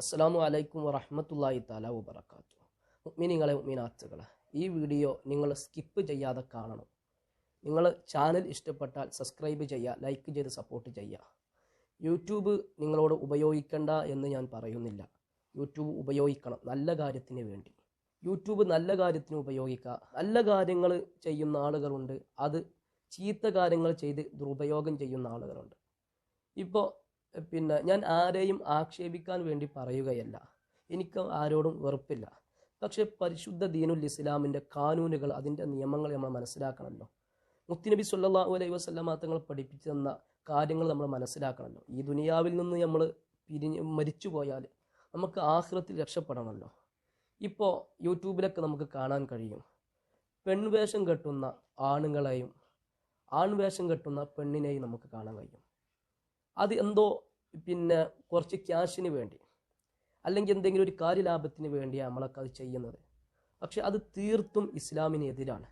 അസ്സാം വലൈക്കും വറഹമത്തല്ലാഹി താല വബർക്കാത്തു മുഗ്മിനിങ്ങളെ മുഗ്മിനാത്തുകളെ ഈ വീഡിയോ നിങ്ങൾ സ്കിപ്പ് ചെയ്യാതെ കാണണം. നിങ്ങൾ ചാനൽ ഇഷ്ടപ്പെട്ടാൽ സബ്സ്ക്രൈബ് ചെയ്യുക ലൈക്ക് ചെയ്ത് സപ്പോർട്ട് ചെയ്യുക. യൂട്യൂബ് നിങ്ങളോട് ഉപയോഗിക്കണ്ട എന്ന് ഞാൻ പറയുന്നില്ല. യൂട്യൂബ് ഉപയോഗിക്കണം നല്ല കാര്യത്തിന് വേണ്ടി. യൂട്യൂബ് നല്ല കാര്യത്തിന് ഉപയോഗിക്കുക. നല്ല കാര്യങ്ങൾ ചെയ്യുന്ന ആളുകളുണ്ട്. അത് ചീത്ത കാര്യങ്ങൾ ചെയ്ത് ദുരുപയോഗം ചെയ്യുന്ന ആളുകളുണ്ട്. ഇപ്പോൾ പിന്നെ ഞാൻ ആരെയും ആക്ഷേപിക്കാൻ വേണ്ടി പറയുകയല്ല. എനിക്ക് ആരോടും വെറുപ്പില്ല. പക്ഷേ പരിശുദ്ധ ദീനുൽ ഇസ്ലാമിന്റെ കാനൂനുകൾ അതിന്റെ നിയമങ്ങൾ നമ്മൾ മനസ്സിലാക്കണമല്ലോ. മുത്തുനബി സല്ലല്ലാഹു അലൈഹി വസല്ലമ തങ്ങൾ പഠിപ്പിച്ചു തന്ന കാര്യങ്ങൾ നമ്മൾ മനസ്സിലാക്കണമല്ലോ. ഈ ദുനിയാവിൽ നിന്ന് നമ്മൾ പിരിഞ്ഞ് മരിച്ചു പോയാൽ നമുക്ക് ആഹ്റത്തിൽ രക്ഷപ്പെടണമല്ലോ. ഇപ്പോൾ യൂട്യൂബിലൊക്കെ നമുക്ക് കാണാൻ കഴിയും. പെൺവേഷം കെട്ടുന്ന ആണുങ്ങളെയും ആൺവേഷം കെട്ടുന്ന പെണ്ണിനെയും നമുക്ക് കാണാൻ കഴിയും. അത് എന്തോ പിന്നെ കുറച്ച് ക്യാഷിന് വേണ്ടി അല്ലെങ്കിൽ എന്തെങ്കിലും ഒരു കാര്യലാഭത്തിന് വേണ്ടിയാണ് നമ്മളൊക്കെ അത് ചെയ്യുന്നത്. പക്ഷെ അത് തീർത്തും ഇസ്ലാമിനെതിരാണ്.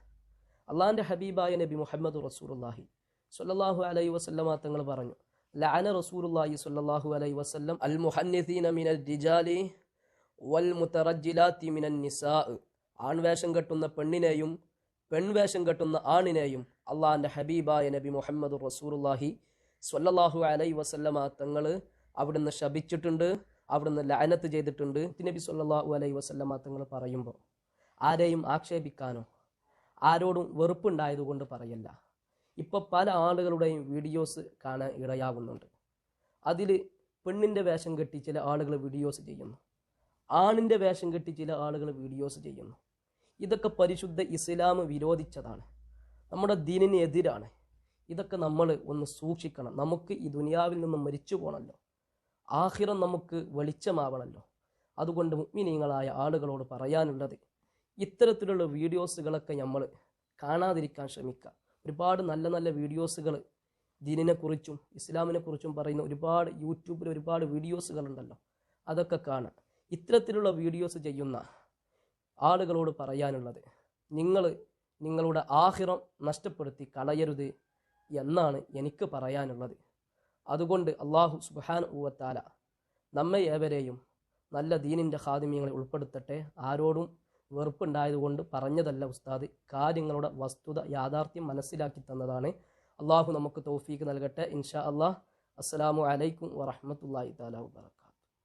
അള്ളാഹിന്റെ ഹബീബായ നബി മുഹമ്മദ് റസൂറുല്ലാഹി സല്ലല്ലാഹു അലൈ വസല്ലമ തങ്ങൾ പറഞ്ഞു ലഅന റസൂറുല്ലാഹി സ്വല്ലല്ലാഹു അലൈ വസല്ലം അൽ മുഹന്നിസീന മിനൽ റിജാലി വൽ മുത്തറജിലാത്തി മിനൻ നിസാ. ആൺവേഷം കെട്ടുന്ന പെണ്ണിനെയും പെൺവേഷം കെട്ടുന്ന ആണിനെയും അള്ളാഹിന്റെ ഹബീബായ നബി മുഹമ്മദ് റസൂറുല്ലാഹി സ്വല്ലല്ലാഹു അലൈ വസല്ലമ തങ്ങൾ അവിടുന്ന് ശപിച്ചിട്ടുണ്ട് അവിടുന്ന് ലഅനത്ത് ചെയ്തിട്ടുണ്ട്. നബി സ്വല്ലല്ലാഹു അലൈ വസല്ലമ തങ്ങൾ പറയുമ്പോൾ ആരെയും ആക്ഷേപിക്കാനോ ആരോടും വെറുപ്പുണ്ടായതുകൊണ്ട് പറയല്ല. ഇപ്പോൾ പല ആളുകളുടെയും വീഡിയോസ് കാണാൻ ഇടയാകുന്നുണ്ട് അതിൽ പെണ്ണിന്റെ വേഷം കെട്ടി ചില ആളുകൾ വീഡിയോസ് ചെയ്യുന്നു. ആണിന്റെ വേഷം കെട്ടി ചില ആളുകൾ വീഡിയോസ് ചെയ്യുന്നു. ഇതൊക്കെ പരിശുദ്ധ ഇസ്ലാം വിരോധിച്ചതാണ്. നമ്മുടെ ദീനിന് എതിരാണ്. ഇതൊക്കെ നമ്മൾ ഒന്ന് സൂക്ഷിക്കണം. നമുക്ക് ഈ ദുനിയാവിൽ നിന്ന് മരിച്ചു പോകണമല്ലോ ആഹിറം നമുക്ക് വെളിച്ചമാവണമല്ലോ അതുകൊണ്ട് മുഗ്മിനീങ്ങളായ ആളുകളോട് പറയാനുള്ളത് ഇത്തരത്തിലുള്ള വീഡിയോസുകളൊക്കെ നമ്മൾ കാണാതിരിക്കാൻ ശ്രമിക്കുക. ഒരുപാട് നല്ല നല്ല വീഡിയോസുകൾ ദീനിനെക്കുറിച്ചും ഇസ്ലാമിനെക്കുറിച്ചും പറയുന്ന ഒരുപാട് യൂട്യൂബിൽ ഒരുപാട് വീഡിയോസുകളുണ്ടല്ലോ. അതൊക്കെ കാണാം. ഇത്തരത്തിലുള്ള വീഡിയോസ് ചെയ്യുന്ന ആളുകളോട് പറയാനുള്ളത് നിങ്ങൾ നിങ്ങളുടെ ആഹിറം നഷ്ടപ്പെടുത്തി കളയരുത്. എന്നാണ് എനിക്ക് പറയാനുള്ളത്. അതുകൊണ്ട് അള്ളാഹു സുബാൻ ഊവത്താല നമ്മെ ഏവരെയും നല്ല ദീനിന്റെ ഖാദിമ്യങ്ങളെ ഉൾപ്പെടുത്തട്ടെ. ആരോടും വെറുപ്പുണ്ടായതുകൊണ്ട് പറഞ്ഞതല്ല ഉസ്താദ്. കാര്യങ്ങളുടെ വസ്തുത യാഥാർത്ഥ്യം മനസ്സിലാക്കി തന്നതാണ്. അള്ളാഹു നമുക്ക് തൗഫീക്ക് നൽകട്ടെ. ഇൻഷാ അള്ളാഹ്. അസ്സലാമു അലൈക്കും വറഹമത്തല്ലാഹി താലാ വാബർക്കാത്തു